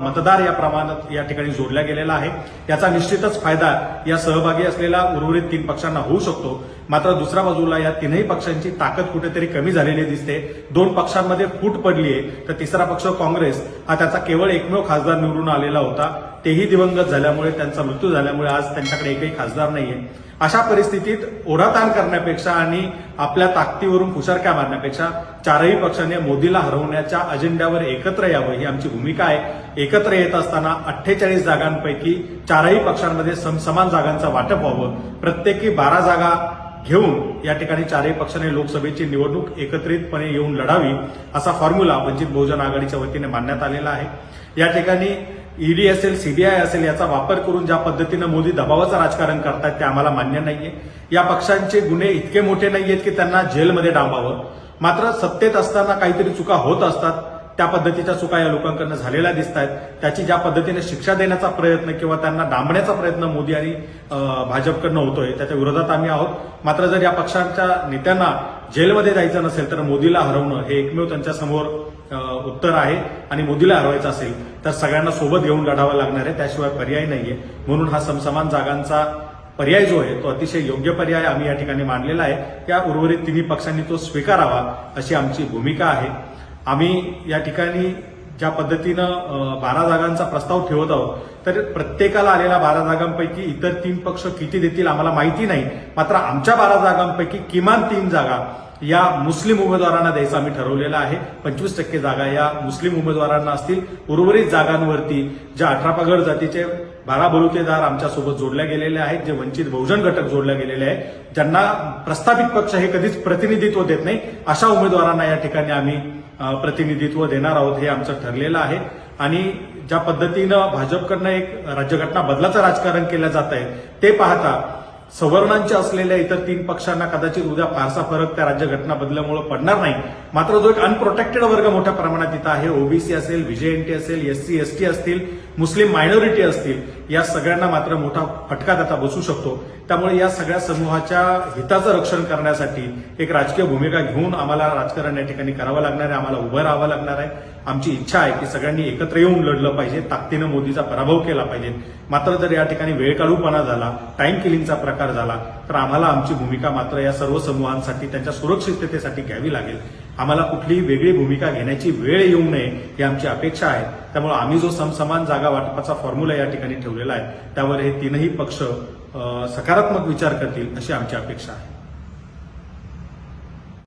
मतदार या प्रमाणात या ठिकाणी जोडला गेलेला आहे. याचा निश्चितच फायदा या सहभागी असलेल्या उर्वरित तीन पक्षांना होऊ शकतो. मात्र दुसऱ्या बाजूला या तीनही पक्षांची ताकद कुठेतरी कमी झालेली दिसते. दोन पक्षांमध्ये फूट पडली आहे तर तिसरा पक्ष काँग्रेस हा त्याचा केवळ एकमेव खासदार निवडून आलेला होता. तेही दिवंगत झाल्यामुळे त्यांचा मृत्यू झाल्यामुळे आज त्यांच्याकडे एकही खासदार नाहीये. अशा परिस्थितीत ओढाताण करण्यापेक्षा आणि आपल्या ताकदीवरून फुशारक्या मारण्यापेक्षा चारही पक्षाने मोदीला हरवण्याच्या अजेंड्यावर एकत्र यावं ही आमची भूमिका आहे. एकत्र येत असताना अठ्ठेचाळीस जागांपैकी चारही पक्षांमध्ये समसमान जागांचं वाटप व्हावं. प्रत्येकी बारा जागा घेऊन या ठिकाणी चारही पक्षाने लोकसभेची निवडणूक एकत्रितपणे येऊन लढावी असा फॉर्म्युला वंचित बहुजन आघाडीच्या वतीने मांडण्यात आलेला आहे. या ठिकाणी ईडी असेल सीबीआय असेल याचा वापर करून ज्या पद्धतीनं मोदी दबावाचं राजकारण करतात ते आम्हाला मान्य नाहीये. या पक्षांचे गुन्हे इतके मोठे नाहीयेत की त्यांना जेलमध्ये डांबावं. मात्र सत्तेत असताना काहीतरी चुका होत असतात. त्या पद्धतीच्या चुका या लोकांकडनं झालेल्या दिसत आहेत त्याची ज्या पद्धतीने शिक्षा देण्याचा प्रयत्न किंवा त्यांना डांबण्याचा प्रयत्न मोदी आणि भाजपकडनं होतोय त्याच्या विरोधात आम्ही आहोत. मात्र जर या पक्षांच्या नेत्यांना जेलमध्ये जायचं नसेल तर मोदीला हरवणं हे एकमेव त्यांच्यासमोर उत्तर आहे आणि मोदीला हरवायचं असेल तर सगळ्यांना सोबत घेऊन लढावं लागणार आहे. त्याशिवाय पर्याय नाहीये. म्हणून हा समसमान जागांचा पर्याय जो आहे तो अतिशय योग्य पर्याय आम्ही या ठिकाणी मांडलेला आहे. त्या उर्वरित तिन्ही पक्षांनी तो स्वीकारावा अशी आमची भूमिका आहे. आम्ही या ठिकाणी ज्या पद्धतीनं बारा जागांचा प्रस्ताव ठेवत आहोत तर प्रत्येकाला आलेल्या बारा जागांपैकी इतर तीन पक्ष किती देतील आम्हाला माहिती नाही. मात्र आमच्या बारा जागांपैकी किमान तीन जागा या मुस्लिम उमेदवारांना द्यायचं आम्ही ठरवलेलं आहे. पंचवीस टक्के जागा या मुस्लिम उमेदवारांना असतील. उर्वरित जागांवरती ज्या अठरा पगड जातीचे बारा बलुतेदार आमच्यासोबत जोडल्या गेलेले आहेत जे वंचित बहुजन घटक जोडल्या गेलेले आहेत ज्यांना प्रस्थापित पक्ष हे कधीच प्रतिनिधित्व देत नाही अशा उमेदवारांना या ठिकाणी आम्ही प्रतिनिधित्व देणार आहोत हे आमचं ठरलेलं आहे. आणि ज्या पद्धतीनं भाजपकडनं एक राज्यघटना बदलाचं राजकारण केलं जात आहे ते पाहता सवर्णांच्या असलेल्या इतर तीन पक्षांना कदाचित उद्या फारसा फरक त्या राज्य घटना बदल्यामुळे पडणार नाही. मात्र जो एक अनप्रोटेक्टेड वर्ग मोठ्या प्रमाणात इथं आहे ओबीसी असेल व्हीजेएनटी असेल एससी एसटी असतील मुस्लिम मायनॉरिटी असतील या सगळ्यांना मात्र मोठा फटका त्याचा बसू शकतो. त्यामुळे या सगळ्या समूहाच्या हिताचं रक्षण करण्यासाठी एक राजकीय भूमिका घेऊन आम्हाला राजकारण या ठिकाणी करावं लागणार आहे आम्हाला उभं राहावं लागणार आहे. आमची इच्छा आहे की सगळ्यांनी एकत्र येऊन लढलं पाहिजे ताकदीनं मोदीचा पराभव केला पाहिजे. मात्र जर या ठिकाणी वेळकाळूपणा झाला टाइम किलिंगचा प्रकार झाला तर आम्हाला आमची भूमिका मात्र या सर्व समूहांसाठी त्यांच्या सुरक्षिततेसाठी घ्यावी लागेल. आम्हाला कुठलीही वेगळी भूमिका घेण्याची वेळ येऊ नये ही आमची अपेक्षा आहे. त्यामुळे आम्ही जो समसमान जागा वाटपाचा फॉर्म्युला या ठिकाणी ठेवलेला आहे त्यावर हे तीनही पक्ष सकारात्मक विचार करतील अशी आमची अपेक्षा आहे.